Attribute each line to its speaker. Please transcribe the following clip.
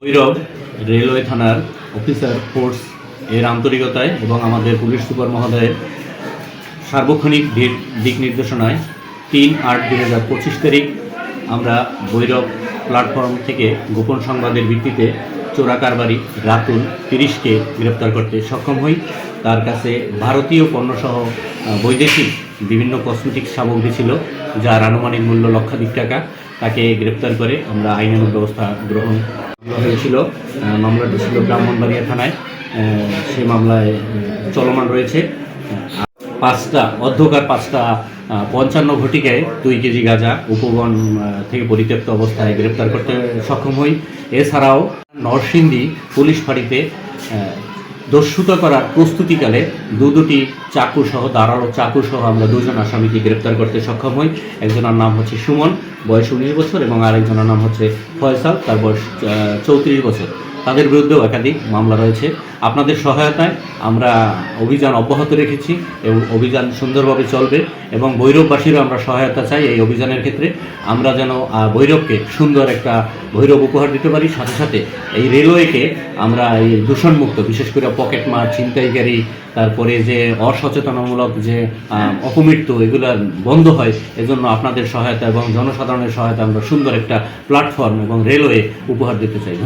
Speaker 1: Bhairab railway থানার officer force এর আন্তরিকতায় এবং আমাদের পুলিশ সুপার মহোদয়ের সার্বক্ষণিক দিক- নির্দেশনায় তিন আট দুই হাজার পঁচিশ তারিখ আমরা ভৈরব প্ল্যাটফর্ম থেকে গোপন সংবাদের ভিত্তিতে চোরা কারবারি রাতুল তিরিশকে গ্রেপ্তার করতে সক্ষম হই। তার কাছে ভারতীয় পণ্যসহ বৈদেশিক বিভিন্ন কসমেটিক সামগ্রী ছিল, যার আনুমানিক মূল্য লক্ষাধিক টাকা। তাকে গ্রেপ্তার করে আমরা আইনানুগ ব্যবস্থা গ্রহণ হয়েছিল। মামলাটি ছিল ব্রাহ্মণবাড়িয়া থানায়। সে মামলায় চলমান রয়েছে। পাঁচটা অধ্যকার পাঁচটা পঞ্চান্ন ঘটিকায় দুই কেজি গাঁজা উপবন থেকে পরিত্যক্ত অবস্থায় গ্রেপ্তার করতে সক্ষম হই। এছাড়াও নরসিংদী পুলিশ ফাঁড়িতে দস্যুতা করার প্রস্তুতিকালে দু দুটি চাকু সহ দাঁড়ানো চাকু সহ আমরা দুজন আসামিকে গ্রেপ্তার করতে সক্ষম হই। একজনের নাম হচ্ছে সুমন, বয়স উনিশ বছর, এবং আরেকজনের নাম হচ্ছে ফয়সাল, তার বয়স চৌত্রিশ বছর। তাদের বিরুদ্ধেও একাধিক মামলা রয়েছে। আপনাদের সহায়তায় আমরা অভিযান অব্যাহত রেখেছি এবং অভিযান সুন্দরভাবে চলবে এবং ভৈরববাসীরও আমরা সহায়তা চাই এই অভিযানের ক্ষেত্রে। আমরা যেন ভৈরবকে সুন্দর একটা ভৈরব উপহার দিতে পারি। সাথে সাথে এই রেলওয়েকে আমরা এই দূষণমুক্ত, বিশেষ করে পকেট মার ছিনতাইকারী তারপরে যে অসচেতনামূলক যে অপমৃত্যু, এগুলো বন্ধ হয়, এজন্য আপনাদের সহায়তা এবং জনসাধারণের সহায়তা আমরা সুন্দর একটা প্ল্যাটফর্ম এবং রেলওয়ে উপহার দিতে চাই।